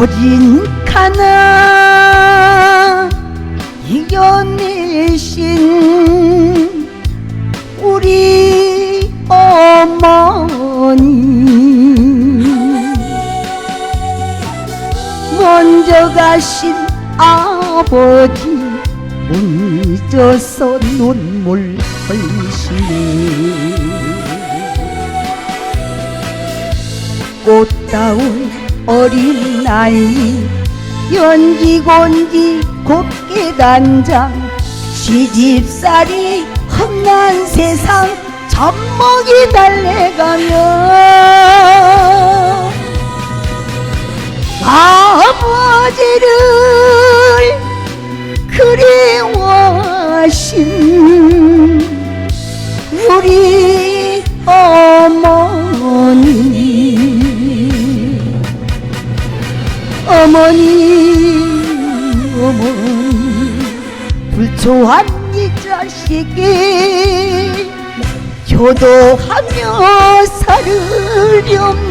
모진 가나 이겨내신 우리 어머니. 먼저 가신 아버지 잊어서 눈물 흘리시네. 꽃다운 어린 나이 연기곤지 곱게 단장 시집살이 험난 세상 젖먹이 달래가며 아버지를 그리워하신 어머니 어머니 불초한 이 자식이 효도하며 살으렵니다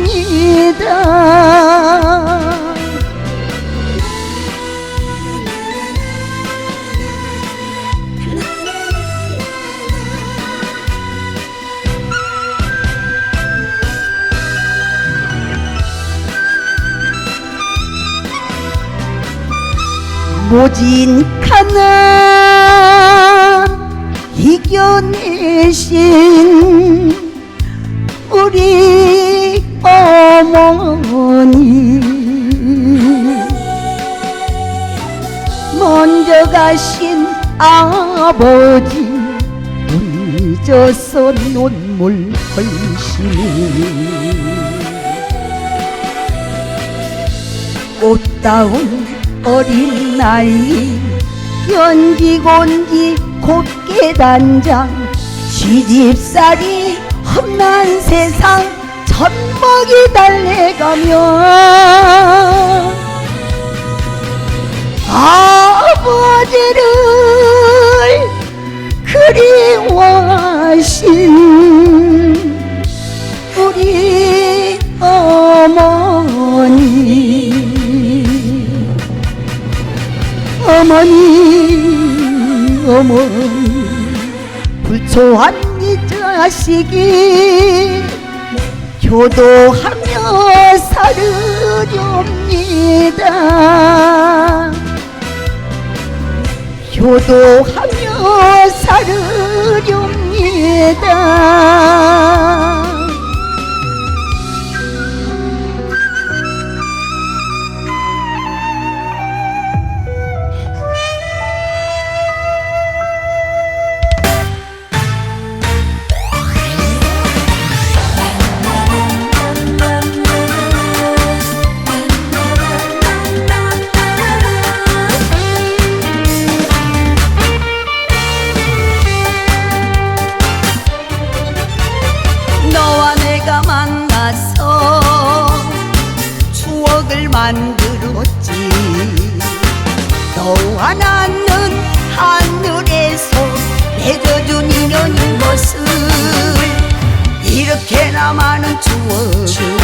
모진 가나 이겨내신 우리 어머니. 먼저 가신 아버지 잊어서 눈물 흘리시네 꽃다운 어린 나이 연기곤지 곱게 단장 시집살이 험난 세상 젖먹이 달래가며 어머니 어머니 불초한 이 자식이 효도하며 살으렵니다. 효도하며 살으 추억을 만들었지. 너와 나는 하늘에서 맺어준 인연인 것을 이렇게나 많은 추억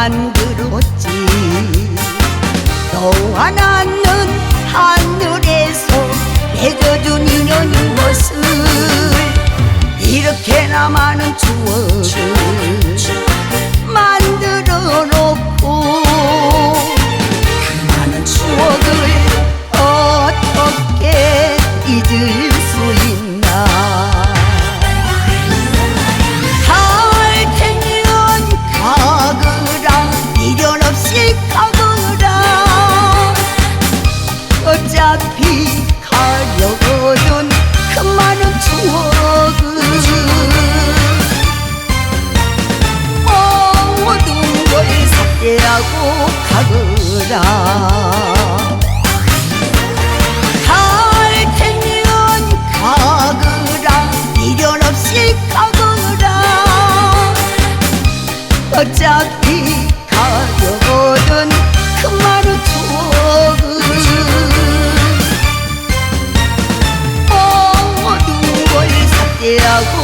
추 it out.